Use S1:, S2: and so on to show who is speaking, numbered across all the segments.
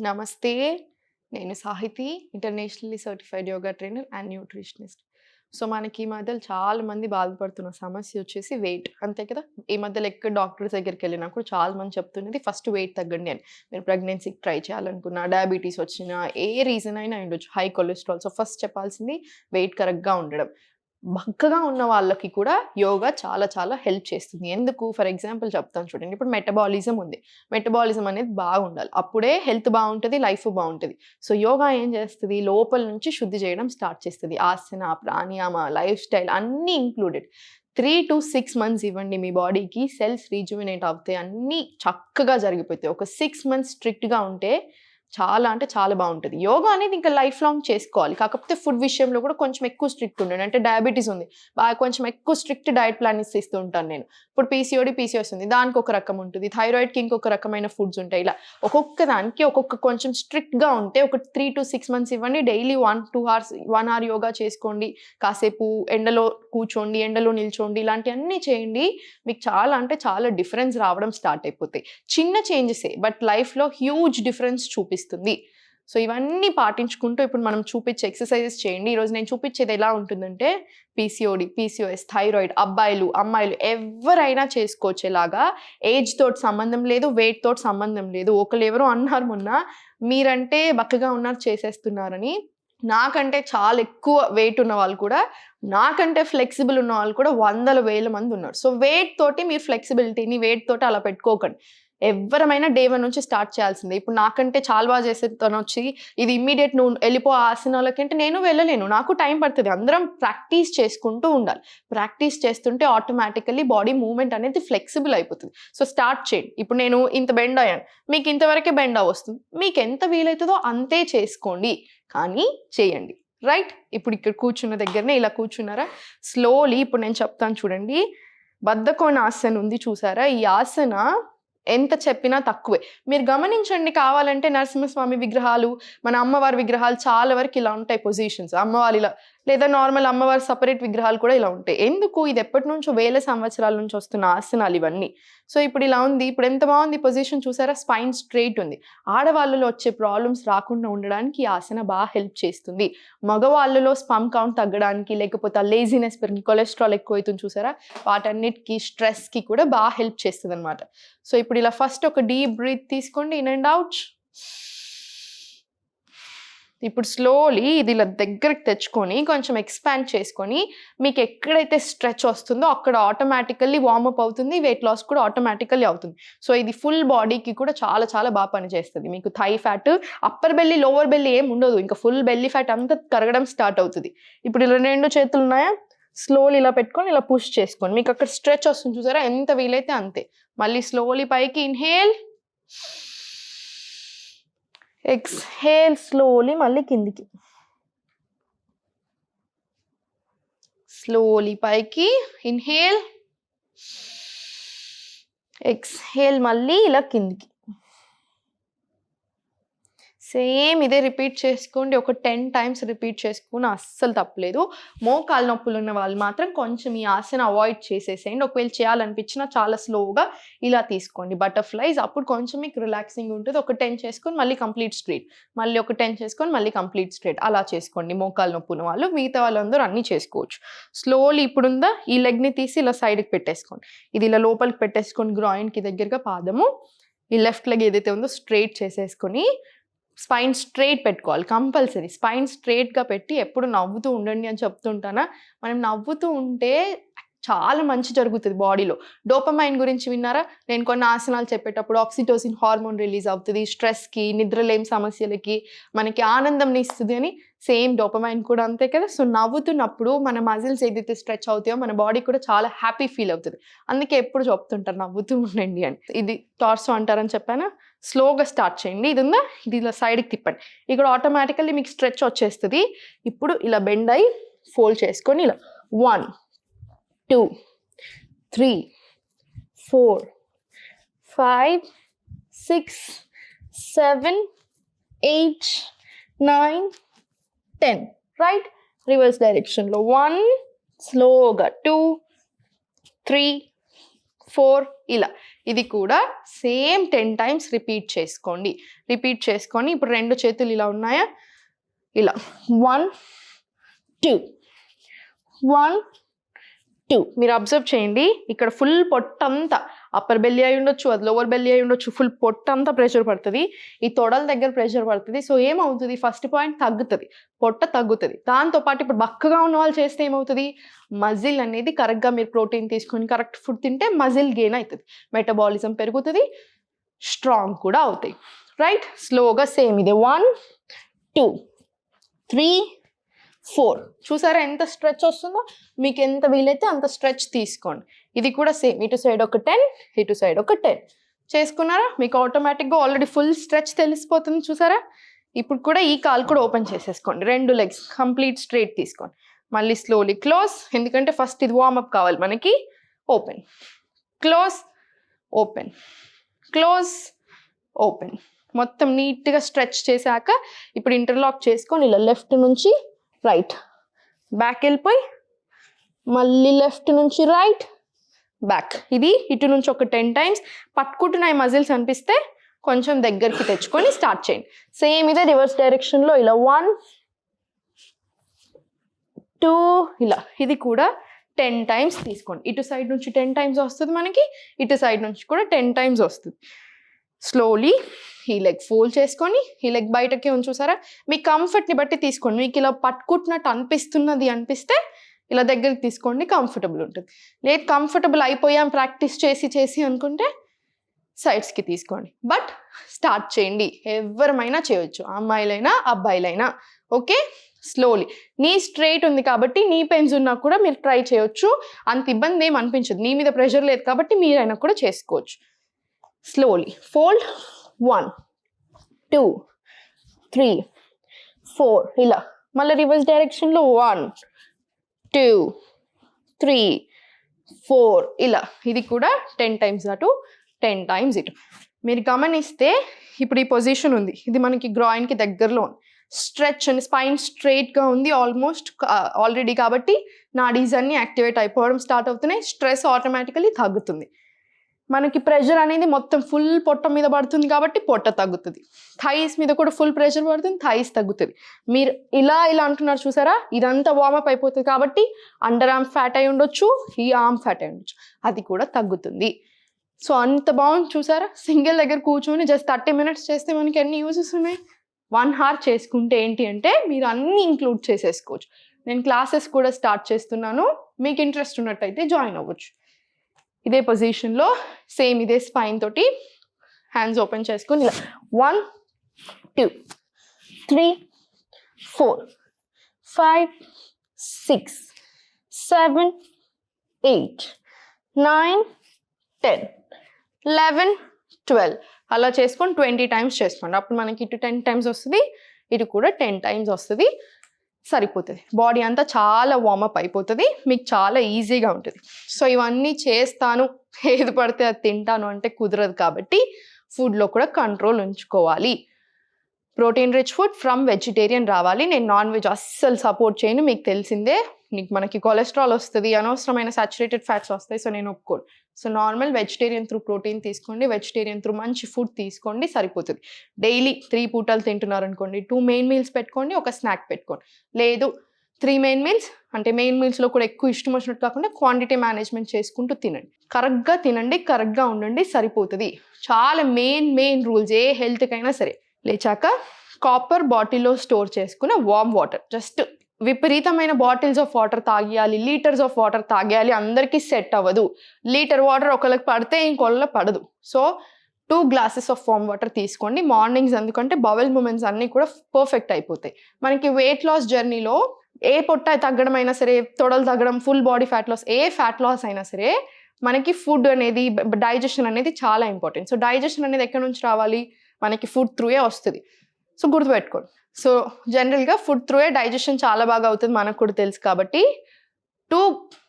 S1: నమస్తే. నేను Sahiti internationally certified yoga trainer and nutritionist. So మనకి ఈ మధ్యలో చాలా మంది బాధపడుతున్న సమస్య వచ్చేసి వెయిట్. అంతే కదా? ఈ మధ్యలో ఎక్కడ డాక్టర్స్ దగ్గరికి వెళ్ళినా కూడా చాలా మంది చెప్తున్నది ఫస్ట్ వెయిట్ తగ్గండి అని. మీరు ప్రెగ్నెన్సీకి ట్రై చేయాలనుకున్నా డయాబెటీస్ వచ్చినా ఏ రీజన్ అయినా ఉండొచ్చు. High cholesterol. సో ఫస్ట్ చెప్పాల్సింది వెయిట్ కరెక్ట్గా ఉండడం. బక్కగా ఉన్న వాళ్ళకి కూడా యోగా చాలా చాలా హెల్ప్ చేస్తుంది. ఎందుకు? ఫర్ ఎగ్జాంపుల్ చెప్తాను చూడండి. ఇప్పుడు మెటబాలిజం ఉంది. మెటబాలిజం అనేది బాగుండాలి. అప్పుడే హెల్త్ బాగుంటుంది లైఫ్ బాగుంటుంది. సో యోగా ఏం చేస్తుంది? లోపల నుంచి శుద్ధి చేయడం స్టార్ట్ చేస్తుంది. ఆసన ప్రాణాయామ లైఫ్ స్టైల్ అన్నీ included. Three to six months ఇవ్వండి మీ బాడీకి. సెల్స్ రీజుమినేట్ అవుతాయి. అన్నీ చక్కగా జరిగిపోతాయి. ఒక సిక్స్ మంత్స్ స్ట్రిక్ట్గా ఉంటే చాలా అంటే చాలా బాగుంటుంది. యోగా అనేది ఇంకా లైఫ్ లాంగ్ చేసుకోవాలి. కాకపోతే ఫుడ్ విషయంలో కూడా కొంచెం ఎక్కువ స్ట్రిక్ట్ ఉండండి. అంటే డయాబెటీస్ ఉంది. బాగా కొంచెం ఎక్కువ స్ట్రిక్ట్ డైట్ ప్లాన్ ఇస్తూ ఉంటాను నేను. ఇప్పుడు పీసీఓడి పీసీఎస్ ఉంది. దానికి ఒక రకం ఉంటుంది. థైరాయిడ్కి ఇంకొక రకమైన ఫుడ్స్ ఉంటాయి. ఇలా ఒక్కొక్క దానికి ఒక్కొక్క కొంచెం స్ట్రిక్ట్గా ఉంటే ఒక త్రీ టు సిక్స్ మంత్స్ ఇవ్వండి. Daily one two hours one hour yoga చేసుకోండి. కాసేపు ఎండలో కూర్చోండి ఎండలో నిల్చోండి. ఇలాంటివన్నీ చేయండి. మీకు చాలా అంటే చాలా డిఫరెన్స్ రావడం స్టార్ట్ అయిపోతాయి. చిన్న చేంజెసే బట్ లైఫ్లో హ్యూజ్ డిఫరెన్స్ చూపిస్తుంది సో ఇవన్నీ పాటించుకుంటూ ఇప్పుడు మనం చూపించే ఎక్సర్సైజెస్ చేయండి. ఈరోజు నేను చూపించేది ఎలా ఉంటుందంటే పీసీఓడి పీసీఓఎస్ థైరాయిడ్ అబ్బాయిలు అమ్మాయిలు ఎవరైనా చేసుకోవచ్చేలాగా ఏజ్ తోటి సంబంధం లేదు వెయిట్ తోటి సంబంధం లేదు. ఒకరు ఎవరో అన్నారు మొన్న మీరంటే బక్కగా ఉన్నారు చేసేస్తున్నారని. నాకంటే చాలా ఎక్కువ వెయిట్ ఉన్న వాళ్ళు కూడా నాకంటే ఫ్లెక్సిబుల్ ఉన్న వాళ్ళు కూడా వందల వేల మంది ఉన్నారు. సో వెయిట్ తోటి మీరు ఫ్లెక్సిబిలిటీని వెయిట్ తోటి అలా పెట్టుకోకండి. ఎవరమైనా డే వన్ నుంచి స్టార్ట్ చేయాల్సిందే. ఇప్పుడు నాకంటే చాలా బాగా చేసే తను వచ్చి ఇది ఇమ్మీడియట్ నువ్వు వెళ్ళిపో ఆసనాలకంటే నేను వెళ్ళలేను. నాకు టైం పడుతుంది. అందరం ప్రాక్టీస్ చేసుకుంటూ ఉండాలి. ప్రాక్టీస్ చేస్తుంటే ఆటోమేటికల్లీ బాడీ మూవ్మెంట్ అనేది ఫ్లెక్సిబుల్ అయిపోతుంది. సో స్టార్ట్ చేయండి. ఇప్పుడు నేను ఇంత బెండ్ అయ్యాను. మీకు ఇంతవరకే బెండ్ వస్తుంది మీకు ఎంత వీలవుతుందో అంతే చేసుకోండి. కానీ చేయండి. రైట్? ఇప్పుడు ఇక్కడ కూర్చున్న దగ్గరనే ఇలా కూర్చున్నారా? స్లోలీ ఇప్పుడు నేను చెప్తాను చూడండి. బద్ధకోణ ఆసన ఉంది చూసారా? ఈ ఆసన ఎంత చెప్పినా తక్కువే. మీరు గమనించండి కావాలంటే నరసింహస్వామి విగ్రహాలు మన అమ్మవారి విగ్రహాలు చాలా వరకు ఇలా ఉంటాయి పొజిషన్స్ అమ్మవారి ఇలా లేదా నార్మల్ అమ్మవారి సపరేట్ విగ్రహాలు కూడా ఇలా ఉంటాయి. ఎందుకు? ఇది ఎప్పటి నుంచో వేల సంవత్సరాల నుంచి వస్తున్న ఆసనాలు ఇవన్నీ. సో ఇప్పుడు ఇలా ఉంది. ఇప్పుడు ఎంత బాగుంది పొజిషన్ చూసారా? స్పైన్ స్ట్రైట్ ఉంది. ఆడవాళ్ళలో వచ్చే ప్రాబ్లమ్స్ రాకుండా ఉండడానికి ఈ ఆసన బాగా హెల్ప్ చేస్తుంది. మగవాళ్ళలో స్పమ్ కౌంట్ తగ్గడానికి లేకపోతే లేజినెస్ పెరిగి కొలెస్ట్రాల్ ఎక్కువ అవుతుంది చూసారా? వాటన్నిటికీ స్ట్రెస్కి కూడా బాగా హెల్ప్ చేస్తుంది అనమాట సో ఇప్పుడు ఇలా ఫస్ట్ ఒక డీప్ బ్రీత్ తీసుకోండి. ఇన్ అండ్ అవుట్ ఇప్పుడు స్లోలీ ఇది ఇలా దగ్గరికి తెచ్చుకొని కొంచెం ఎక్స్పాండ్ చేసుకొని మీకు ఎక్కడైతే స్ట్రెచ్ వస్తుందో అక్కడ ఆటోమేటికల్లీ వార్మప్ అవుతుంది వెయిట్ లాస్ కూడా ఆటోమేటికల్లీ అవుతుంది. సో ఇది ఫుల్ బాడీకి కూడా చాలా చాలా బాగా పనిచేస్తుంది. మీకు thigh fat upper belly lower belly ఏం ఉండదు. ఇంకా ఫుల్ బెల్లి ఫ్యాట్ అంతా కరగడం స్టార్ట్ అవుతుంది. ఇప్పుడు ఇలా రెండు చేతులు ఉన్నాయా? స్లోలీ ఇలా పెట్టుకొని ఇలా పుష్ చేసుకోండి. మీకు అక్కడ స్ట్రెచ్ వస్తుంది చూసారా? ఎంత వీలైతే అంతే. మళ్ళీ స్లోలీ పైకి ఇన్హేల్ ఎక్స్హేల్ స్లోలీ మళ్ళీ కిందికి. స్లోలీ పైకి. ఇన్హేల్ ఎక్స్హేల్ మళ్ళీ ఇలా కిందికి. సేమ్ ఇదే రిపీట్ చేసుకోండి ఒక టెన్ టైమ్స్ రిపీట్ చేసుకుని అస్సలు తప్పలేదు. మోకాలు నొప్పులు ఉన్న వాళ్ళు మాత్రం కొంచెం ఈ ఆసన అవాయిడ్ చేసేసేయండి. ఒకవేళ చేయాలనిపించినా చాలా స్లోగా ఇలా తీసుకోండి. బటర్ఫ్లైస్ అప్పుడు కొంచెం మీకు రిలాక్సింగ్ ఉంటుంది. ఒక టెన్ చేసుకొని మళ్ళీ కంప్లీట్ స్ట్రేట్ మళ్ళీ ఒక టెన్ చేసుకొని మళ్ళీ కంప్లీట్ స్ట్రేట్ అలా చేసుకోండి. మోకాలు నొప్పి ఉన్న వాళ్ళు మిగతా వాళ్ళందరూ అన్నీ చేసుకోవచ్చు. స్లోలీ ఇప్పుడుందా? ఈ లెగ్ని తీసి ఇలా సైడ్కి పెట్టేసుకోండి. ఇది ఇలా లోపలికి పెట్టేసుకొని గ్రాయిన్కి దగ్గరగా పాదము ఈ లెఫ్ట్ లెగ్ ఏదైతే ఉందో స్ట్రైట్ చేసేసుకొని స్పైన్ స్ట్రైట్ పెట్టుకోవాలి కంపల్సరీ. స్పైన్ స్ట్రైట్గా పెట్టి ఎప్పుడు నవ్వుతూ ఉండండి అని చెప్తుంటానా? మనం నవ్వుతూ ఉంటే చాలా మంచి జరుగుతుంది బాడీలో. డోపమైన్ గురించి విన్నారా? నేను కొన్ని ఆసనాలు చెప్పేటప్పుడు ఆక్సిటోసిన్ హార్మోన్ రిలీజ్ అవుతుంది స్ట్రెస్కి నిద్రలేని సమస్యలకి మనకి ఆనందం ఇస్తుంది అని సేమ్ డోపమైన్ కూడా అంతే కదా? సో నవ్వుతున్నప్పుడు మన మజిల్స్ ఏదైతే స్ట్రెచ్ అవుతాయో మన బాడీ కూడా చాలా హ్యాపీ ఫీల్ అవుతుంది. అందుకే ఎప్పుడు చెప్తుంటారు నవ్వుతూ ఉండండి అని. ఇది టార్సో అంటారని చెప్పాను? స్లోగా స్టార్ట్ చేయండి. ఇది ఉందా ఇది ఇలా సైడ్కి తిప్పండి. ఇక్కడ ఆటోమేటికల్లీ మీకు స్ట్రెచ్ వచ్చేస్తుంది. ఇప్పుడు ఇలా బెండ్ అయి ఫోల్డ్ చేసుకొని ఇలా one two three four five six seven eight nine ten right? Reverse డైరెక్షన్లో వన్ స్లోగా టూ త్రీ ఫోర్ ఇలా. ఇది కూడా సేమ్ టెన్ టైమ్స్ రిపీట్ చేసుకోండి. రిపీట్ చేసుకొని ఇప్పుడు రెండు చేతులు ఇలా ఉన్నాయా? ఇలా. One two. One two. మీరు అబ్జర్వ్ చేయండి. ఇక్కడ ఫుల్ పొట్టంతా అప్పర్ బెల్లి అయి ఉండొచ్చు అది లోవర్ బెల్లి అయి ఉండొచ్చు ఫుల్ పొట్టంతా ప్రెషర్ పడుతుంది. ఈ తొడల దగ్గర ప్రెషర్ పడుతుంది. సో ఏమవుతుంది? ఫస్ట్ పాయింట్ తగ్గుతుంది. పొట్ట తగ్గుతుంది. దాంతో పాటు ఇప్పుడు బక్కగా ఉన్న వాళ్ళు చేస్తే ఏమవుతుంది? మజిల్ అనేది కరెక్ట్గా మీరు ప్రోటీన్ తీసుకొని కరెక్ట్ ఫుడ్ తింటే మజిల్ గెయిన్ అవుతుంది మెటబాలిజం పెరుగుతుంది. స్ట్రాంగ్ కూడా అవుతాయి. రైట్ స్లోగా సేమ్ ఇది. వన్ టూ త్రీ ఫోర్ చూసారా ఎంత స్ట్రెచ్ వస్తుందో? మీకు ఎంత వీలైతే అంత స్ట్రెచ్ తీసుకోండి. ఇది కూడా సేమ్ ఇటు సైడ్ ఒక టెన్ ఇటు సైడ్ ఒక టెన్ చేసుకున్నారా? మీకు ఆటోమేటిక్గా ఆల్రెడీ ఫుల్ స్ట్రెచ్ తెలిసిపోతుంది చూసారా? ఇప్పుడు కూడా ఈ కాల్ కూడా ఓపెన్ చేసేసుకోండి. రెండు లెగ్స్ కంప్లీట్ స్ట్రైట్ తీసుకోండి. మళ్ళీ స్లోలీ క్లోజ్ ఎందుకంటే ఫస్ట్ ఇది వార్మప్ కావాలి మనకి. Open close open close open మొత్తం నీట్గా స్ట్రెచ్ చేశాక ఇప్పుడు ఇంటర్లాక్ చేసుకొని ఇలా లెఫ్ట్ నుంచి రైట్. బ్యాక్ వెళ్ళిపోయి మళ్ళీ లెఫ్ట్ నుంచి రైట్ బ్యాక్. ఇది ఇటు నుంచి ఒక టెన్ టైమ్స్. పట్టుకుంటున్నాయి మజిల్స్ అనిపిస్తే కొంచెం దగ్గరికి తెచ్చుకొని స్టార్ట్ చేయండి. సేమ్ ఇదే రివర్స్ డైరెక్షన్లో ఇలా వన్ టూ ఇలా. ఇది కూడా టెన్ టైమ్స్ తీసుకోండి. ఇటు సైడ్ నుంచి టెన్ టైమ్స్ వస్తుంది మనకి ఇటు సైడ్ నుంచి కూడా టెన్ టైమ్స్ వస్తుంది. స్లోలీ ఈ లెగ్ ఫోల్డ్ చేసుకొని ఈ లెగ్ బయటకి ఉంచూసారా మీ కంఫర్ట్ని బట్టి తీసుకోండి. మీకు ఇలా పట్టుకుంటున్నట్టు అనిపిస్తున్నది అనిపిస్తే ఇలా దగ్గరికి తీసుకోండి కంఫర్టబుల్ ఉంటుంది. లేదు కంఫర్టబుల్ అయిపోయాం ప్రాక్టీస్ చేసి చేసి అనుకుంటే సైడ్స్కి తీసుకోండి. బట్ స్టార్ట్ చేయండి. ఎవరమైనా చేయొచ్చు. అమ్మాయిలైనా అబ్బాయిలైనా. ఓకే స్లోలీ నీ స్ట్రైట్ ఉంది కాబట్టి నీ పెన్స్ ఉన్నా కూడా మీరు ట్రై చేయొచ్చు. అంత ఇబ్బంది ఏం అనిపించదు. నీ మీద ప్రెషర్ లేదు కాబట్టి మీరైనా కూడా చేసుకోవచ్చు. Slowly fold one two three four ఇలా. మళ్ళీ రివర్స్ డైరెక్షన్లో వన్ టూ త్రీ ఫోర్ ఇలా. ఇది కూడా టెన్ టైమ్స్ అటు టెన్ టైమ్స్ ఇటు. మీరు గమనిస్తే ఇప్పుడు ఈ పొజిషన్ ఉంది. ఇది మనకి గ్రాయిన్కి దగ్గరలో ఉంది. స్ట్రెచ్ అండ్ స్పైన్ స్ట్రైట్గా ఉంది ఆల్మోస్ట్ ఆల్రెడీ కాబట్టి నాడీస్ అన్ని యాక్టివేట్ అయిపోవడం స్టార్ట్ అవుతున్నాయి. స్ట్రెస్ ఆటోమేటికలీ తగ్గుతుంది. మనకి ప్రెషర్ అనేది మొత్తం ఫుల్ పొట్ట మీద పడుతుంది కాబట్టి పొట్ట తగ్గుతుంది. థైస్ మీద కూడా ఫుల్ ప్రెషర్ పడుతుంది థైస్ తగ్గుతుంది. మీరు ఇలా ఇలా అంటున్నారు చూసారా? ఇదంతా వార్మప్ అయిపోతుంది కాబట్టి అండర్ ఆర్మ్ ఫ్యాట్ అయి ఉండొచ్చు ఈ ఆర్మ్ ఫ్యాట్ అయి ఉండొచ్చు. అది కూడా తగ్గుతుంది. సో అంత బాగుంది చూసారా? సింగిల్ దగ్గర కూర్చొని జస్ట్ థర్టీ మినిట్స్ చేస్తే మనకి ఎన్ని యూజెస్ ఉన్నాయి? వన్ హార్ చేసుకుంటే ఏంటి అంటే మీరు అన్నీ ఇంక్లూడ్ చేసేసుకోవచ్చు. నేను క్లాసెస్ కూడా స్టార్ట్ చేస్తున్నాను. మీకు ఇంట్రెస్ట్ ఉన్నట్టయితే జాయిన్ అవ్వచ్చు. ఇదే పొజిషన్లో సేమ్ ఇదే స్పైన్ తోటి హ్యాండ్స్ ఓపెన్ చేసుకుని ఇలా. One two three four five six seven eight nine ten eleven twelve అలా చేసుకొని ట్వంటీ టైమ్స్ చేసుకోండి. అప్పుడు మనకి ఇటు టెన్ టైమ్స్ వస్తుంది ఇటు కూడా టెన్ టైమ్స్ వస్తుంది. సరిపోతుంది. బాడీ అంతా చాలా వార్మప్ అయిపోతుంది. మీకు చాలా ఈజీగా ఉంటుంది. సో ఇవన్నీ చేస్తాను. ఏది పడితే అది తింటాను అంటే కుదరదు కాబట్టి ఫుడ్లో కూడా కంట్రోల్ ఉంచుకోవాలి. Protein rich food from vegetarian రావాలి. నేను నాన్ వెజ్ అస్సలు సపోర్ట్ చేయను. మీకు తెలిసిందే నీకు మనకి కొలెస్ట్రాల్ వస్తుంది అనవసరమైన సాచురేటెడ్ ఫ్యాట్స్ వస్తాయి సో నేను ఒప్పుకోను. So normal vegetarian through protein తీసుకోండి వెజిటేరియన్ త్రూ మంచి ఫుడ్ తీసుకోండి సరిపోతుంది. డైలీ త్రీ పూటలు తింటున్నారు అనుకోండి టూ మెయిన్ మీల్స్ పెట్టుకోండి ఒక స్నాక్ పెట్టుకోండి. లేదు త్రీ మెయిన్ మీల్స్ అంటే మెయిన్ మీల్స్లో కూడా ఎక్కువ ఇష్టం వచ్చినట్టు కాకుండా క్వాంటిటీ మేనేజ్మెంట్ చేసుకుంటూ తినండి. కరెక్ట్గా తినండి కరెక్ట్గా ఉండండి సరిపోతుంది. చాలా మెయిన్ మెయిన్ రూల్స్ ఏ హెల్త్కైనా సరే. లేచాక కాపర్ బాటిల్లో స్టోర్ చేసుకున్న వామ్ వాటర్ జస్ట్ విపరీతమైన బాటిల్స్ ఆఫ్ వాటర్ తాగేయాలి లీటర్స్ ఆఫ్ వాటర్ తాగేయాలి అందరికీ సెట్ అవ్వదు. లీటర్ వాటర్ ఒకరికి పడితే ఇంకొకళ్ళ పడదు. So two glasses of warm water తీసుకోండి. మార్నింగ్స్ ఎందుకంటే బవెల్ మూమెంట్స్ అన్నీ కూడా పర్ఫెక్ట్ అయిపోతాయి. మనకి వెయిట్ లాస్ జర్నీలో ఏ పొట్ట తగ్గడం అయినా సరే తొడలు తగ్గడం ఫుల్ బాడీ ఫ్యాట్ లాస్ ఏ ఫ్యాట్ లాస్ అయినా సరే మనకి ఫుడ్ అనేది డైజెషన్ అనేది చాలా ఇంపార్టెంట్ సో డైజెషన్ అనేది ఎక్కడి నుంచి రావాలి? మనకి ఫుడ్ త్రూయే వస్తుంది. సో గుర్తుపెట్టుకోండి. సో జనరల్గా ఫుడ్ త్రూయే డైజెషన్ చాలా బాగా అవుతుంది మనకు కూడా తెలుసు కాబట్టి టూ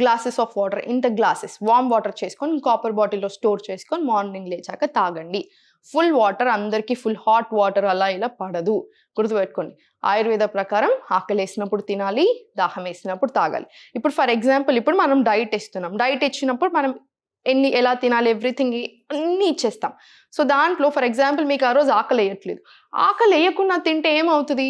S1: గ్లాసెస్ ఆఫ్ వాటర్ ఇంత గ్లాసెస్ వామ్ వాటర్ చేసుకొని కాపర్ బాటిల్లో స్టోర్ చేసుకొని మార్నింగ్ లేచాక తాగండి. ఫుల్ వాటర్ అందరికీ ఫుల్ హాట్ వాటర్ అలా ఇలా పడదు. గుర్తుపెట్టుకోండి. ఆయుర్వేద ప్రకారం ఆకలి వేసినప్పుడు తినాలి దాహం వేసినప్పుడు తాగాలి. ఇప్పుడు ఫర్ ఎగ్జాంపుల్ ఇప్పుడు మనం డైట్ ఇస్తున్నాం డైట్ ఇచ్చినప్పుడు మనం ఎన్ని ఎలా తినాలి ఎవ్రీథింగ్ అన్నీ ఇచ్చేస్తాం. సో దాంట్లో ఫర్ ఎగ్జాంపుల్ మీకు ఆ రోజు ఆకలి వేయట్లేదు. ఆకలి వేయకుండా తింటే ఏమవుతుంది?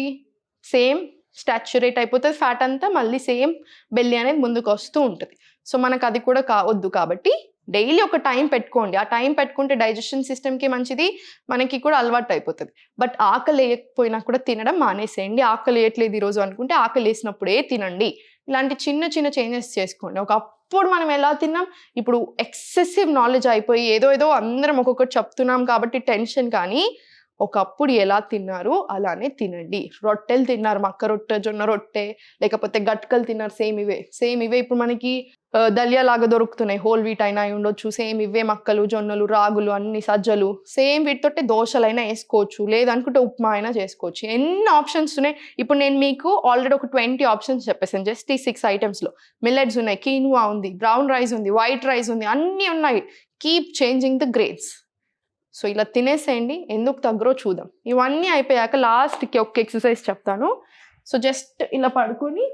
S1: సేమ్ స్టాచ్యురేట్ అయిపోతుంది ఫ్యాట్ అంతా మళ్ళీ సేమ్ బెల్లి అనేది ముందుకు వస్తూ ఉంటుంది. సో మనకు అది కూడా కా వద్దు కాబట్టి డైలీ ఒక టైం పెట్టుకోండి. ఆ టైం పెట్టుకుంటే డైజెషన్ సిస్టమ్కి మంచిది మనకి కూడా అలవాటు అయిపోతుంది. బట్ ఆకలి వేయకపోయినా కూడా తినడం మానేసేయండి. ఆకలి వేయట్లేదు ఈరోజు అనుకుంటే ఆకలి వేసినప్పుడే తినండి. ఇలాంటి చిన్న చిన్న చేంజెస్ చేసుకోండి. ఒకప్పుడు మనం ఎలా తిన్నాం? ఇప్పుడు ఎక్సెసివ్ నాలెడ్జ్ అయిపోయి ఏదో ఏదో అందరం ఒక్కొక్కటి చెప్తున్నాం కాబట్టి టెన్షన్ కానీ ఒకప్పుడు ఎలా తిన్నారు అలానే తినండి. రొట్టెలు తిన్నారు మక్క రొట్టె జొన్న రొట్టె లేకపోతే గట్కలు తిన్నారు సేమ్ ఇవే సేమ్ ఇవే. ఇప్పుడు మనకి దలియాలాగా దలియా లాగా దొరుకుతున్నాయి. హోల్ వీట్ అయినా ఉండొచ్చు సేమ్ ఇవే మక్కలు జొన్నలు రాగులు అన్ని సజ్జలు సేమ్ వీటితోటే దోశలైనా వేసుకోవచ్చు. లేదనుకుంటే ఉప్మా అయినా చేసుకోవచ్చు. ఎన్ని ఆప్షన్స్ ఉన్నాయి? ఇప్పుడు నేను మీకు ఆల్రెడీ ఒక ట్వంటీ ఆప్షన్స్ చెప్పేసాను జస్ట్ ఈ సిక్స్ ఐటమ్స్లో. మిల్లెట్స్ ఉన్నాయి కీనువా ఉంది బ్రౌన్ రైస్ ఉంది వైట్ రైస్ ఉంది అన్నీ ఉన్నాయి. Keep changing the grades so ఇలా తినేసేయండి. ఎందుకు తగ్గరో చూద్దాం. ఇవన్నీ అయిపోయాక లాస్ట్కి ఒక ఎక్సర్సైజ్ చెప్తాను. సో జస్ట్ ఇలా పడుకొని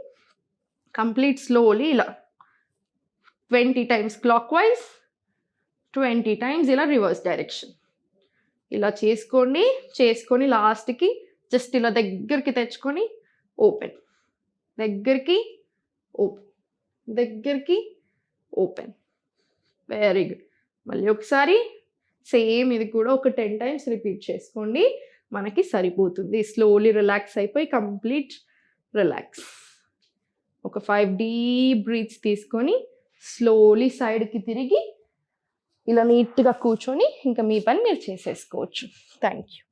S1: కంప్లీట్ స్లోలీ ఇలా twenty times clockwise twenty times ఇలా రివర్స్ డైరెక్షన్. ఇలా చేసుకోండి చేసుకొని లాస్ట్కి జస్ట్ ఇలా దగ్గరికి తెచ్చుకొని ఓపెన్. దగ్గరికి ఓపెన్. దగ్గరికి ఓపెన్. Very good. మళ్ళీ ఒకసారి సేమ్ ఇది కూడా ఒక టెన్ టైమ్స్ రిపీట్ చేసుకోండి. మనకి సరిపోతుంది. స్లోలీ రిలాక్స్ అయిపోయి కంప్లీట్ రిలాక్స్. ఒక ఫైవ్ డీప్ బ్రీత్స్ తీసుకొని స్లోలీ సైడ్కి తిరిగి ఇలా నీట్గా కూర్చొని ఇంకా మీ పని మీరు చేసేసుకోవచ్చు. Thank you